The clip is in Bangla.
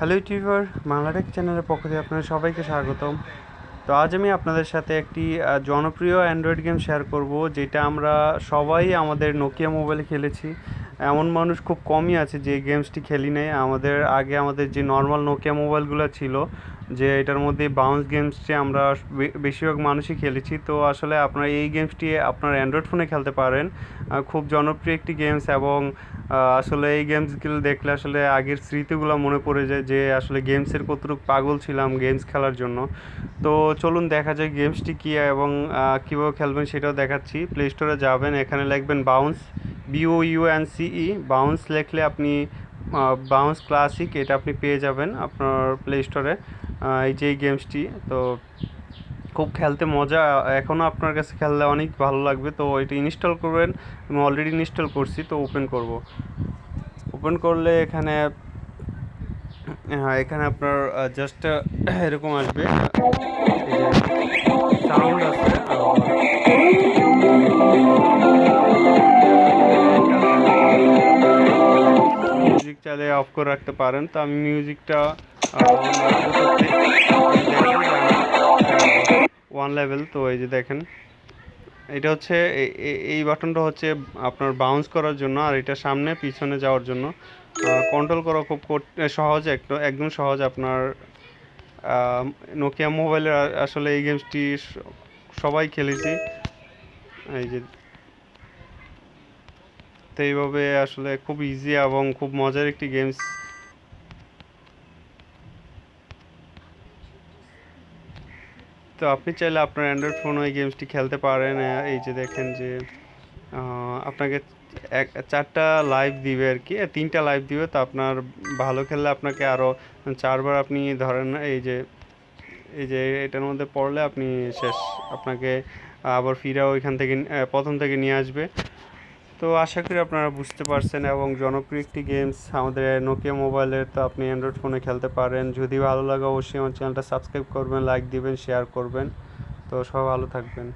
হ্যালো ইউটিউবার বাংলাটেক চ্যানেলের পক্ষ থেকে আপনাদের সবাইকে স্বাগতম। তো আজ আমি আপনাদের সাথে একটি জনপ্রিয় অ্যান্ড্রয়েড গেম শেয়ার করব, যেটা আমরা সবাই আমাদের নোকিয়া মোবাইলে খেলেছি। এমন মানুষ খুব কমই আছে যে গেমসটি খেলি নেই। আমাদের, আগে আমাদের যে নর্মাল নোকিয়া মোবাইলগুলো ছিল যে এটার মধ্যে বাউন্স গেমসটি আমরা বেশিরভাগ মানুষই খেলেছি, তো আসলে আপনারা এই গেমসটি আপনার অ্যান্ড্রয়েড ফোনে খেলতে পারেন। খুব জনপ্রিয় একটি গেমস এবং আসলে এই গেমসগুলো দেখলে আসলে আগের স্মৃতিগুলো মনে পড়ে যায় যে আসলে গেমসের কতটুকু পাগল ছিলাম গেমস খেলার জন্য। তো চলুন দেখা যায় গেমসটি কী এবং কীভাবে খেলবেন সেটাও দেখাচ্ছি। প্লে স্টোরে যাবেন, এখানে লিখবেন bounce B O U N C E bounce লিখলে আপনি বাউন্স ক্লাসিক এটা আপনি পেয়ে যাবেন আপনার প্লে স্টোরে এই যে এই গেমসটি তো খুব খেলতে মজা এখনও আপনার কাছে খেললে অনেক ভালো লাগবে। তো এটা ইনস্টল করবেন, আমি অলরেডি ইনস্টল করছি, তো ওপেন করব। ওপেন করলে এখানে হ্যাঁ এখানে আপনার জাস্ট এরকম আসবে। সাউন্ড আছে মিউজিক চাইলে অফ করে রাখতে পারেন। তো আমি মিউজিকটা ওয়ান লেভেল তো এই যে দেখেন, এটা হচ্ছে এই বাটনটা হচ্ছে আপনার বাউন্স করার জন্য আর এটা সামনে পিছনে যাওয়ার জন্য। কন্ট্রোল করা খুব সহজ একটু, একদম সহজ আপনার নোকিয়া মোবাইলের আসলে এই গেমসটি সবাই খেলেছি। এই যে, তো এইভাবে আসলে খুব ইজি এবং খুব মজার একটি গেমস তো আপনি চাইলে আপনার অ্যান্ড্রয়েড ফোনে এই গেমসটি খেলতে পারেন। এই যে দেখেন যে আপনাকে এক, চারটা লাইভ দিবে আর কি। তিনটা লাইভ দিবে। তো আপনার ভালো খেললে আপনাকে আরও চারবার আপনি ধরেন এই যে এই যে এটার মধ্যে পড়লে আপনি শেষ। আপনাকে আবার ফিরে ওইখান থেকে প্রথম থেকে নিয়ে আসবে। তো আশা করি আপনারা বুঝতে পারছেন এবং জনপ্রিয় একটি গেমস আমাদের নোকিয়া মোবাইলের তো আপনি অ্যান্ড্রয়েড ফোনে খেলতে পারেন। যদি ভালো লাগে অবশ্যই আমার চ্যানেলটা সাবস্ক্রাইব করবেন লাইক দিবেন শেয়ার করবেন। তো সব ভালো থাকবেন।